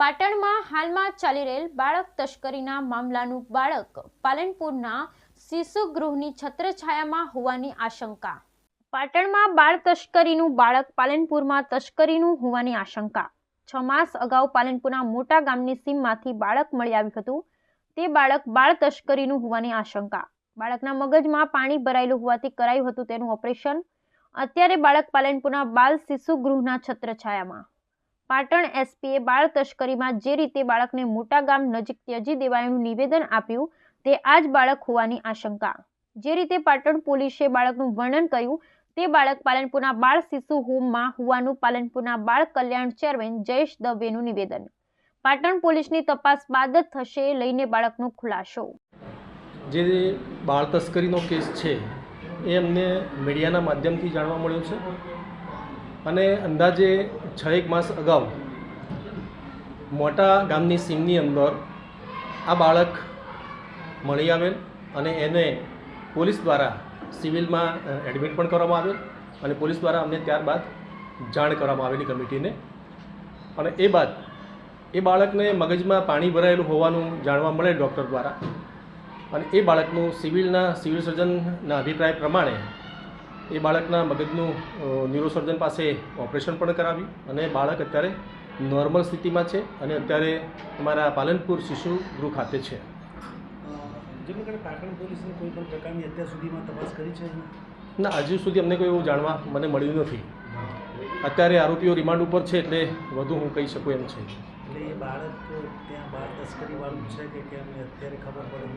પાટણમાં હાલમાં ચાલી રહેલ બાળક તસ્કરીના મામલાનું બાળક પાલનપુરના શિશુ ગૃહની છત્રછાયામાં હોવાની આશંકા. પાટણમાં બાળ તસ્કરીનું બાળક પાલનપુરમાં તસ્કરીનું હોવાની આશંકા. છ માસ અગાઉ પાલનપુરના મોટા ગામની સીમમાંથી બાળક મળી આવ્યું હતું. તે બાળક બાળ તસ્કરીનું હોવાની આશંકા. બાળકના મગજમાં પાણી ભરાયેલું હોવાથી કરાયું હતું તેનું ઓપરેશન. અત્યારે બાળક પાલનપુરના બાલ શિશુ ગૃહના છત્રછાયામાં. પાટણ એસપીએ બાળ તસ્કરીમાં જે રીતે બાળકને મોટા ગામ નજીક ત્યજી દેવાયનું નિવેદન આપ્યું, તે આ જ બાળક હોવાની આશંકા. જે રીતે પાટણ પોલીસે બાળકનું વર્ણન કર્યું, તે બાળક પાલનપુરના બાળ શિશુ હોમમાં હોવાનું પાલનપુરના બાળ કલ્યાણ ચેરમેન જયેશ દવેનું નિવેદન. પાટણ પોલીસની તપાસ બાદ જ થશે લઈને બાળકનો ખુલાસો. જે બાળ તસ્કરીનો કેસ છે, એ અમને મીડિયાના માધ્યમથી જાણવા મળ્યો છે. અને અંદાજે છ એક માસ અગાઉ મોટા ગામની સીમની અંદર આ બાળક મળી આવેલ અને એને પોલીસ દ્વારા સિવિલમાં એડમિટ પણ કરવામાં આવેલ અને પોલીસ દ્વારા અમને ત્યારબાદ જાણ કરવામાં આવેલી કમિટીને. અને એ બાદ એ બાળકને મગજમાં પાણી ભરાયેલું હોવાનું જાણવા મળે ડૉક્ટર દ્વારા. અને એ બાળકનું સિવિલના, સિવિલ સર્જનના અભિપ્રાય પ્રમાણે એ બાળકના મગજનું ન્યુરોસર્જન પાસે ઓપરેશન પણ કરાવ્યું અને બાળક અત્યારે નોર્મલ સ્થિતિમાં છે અને અત્યારે અમારા પાલનપુર શિશુ ગૃહ ખાતે છે. જેમને કારણે પાટણ પોલીસને કોઈ પણ પ્રકારની અત્યાર સુધીમાં તપાસ કરી છે ના હજુ સુધી અમને કોઈ એવું જાણવા મને મળ્યું નથી. અત્યારે આરોપીઓ રિમાન્ડ ઉપર છે એટલે વધુ હું કહી શકું એમ છે.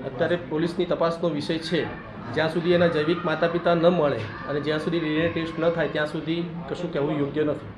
અત્યારે પોલીસની તપાસનો વિષય છે. જ્યાં સુધી એના જૈવિક માતા પિતા ન મળે અને જ્યાં સુધી ડીએનએ ટેસ્ટ ન થાય ત્યાં સુધી કશું કહેવું યોગ્ય નથી.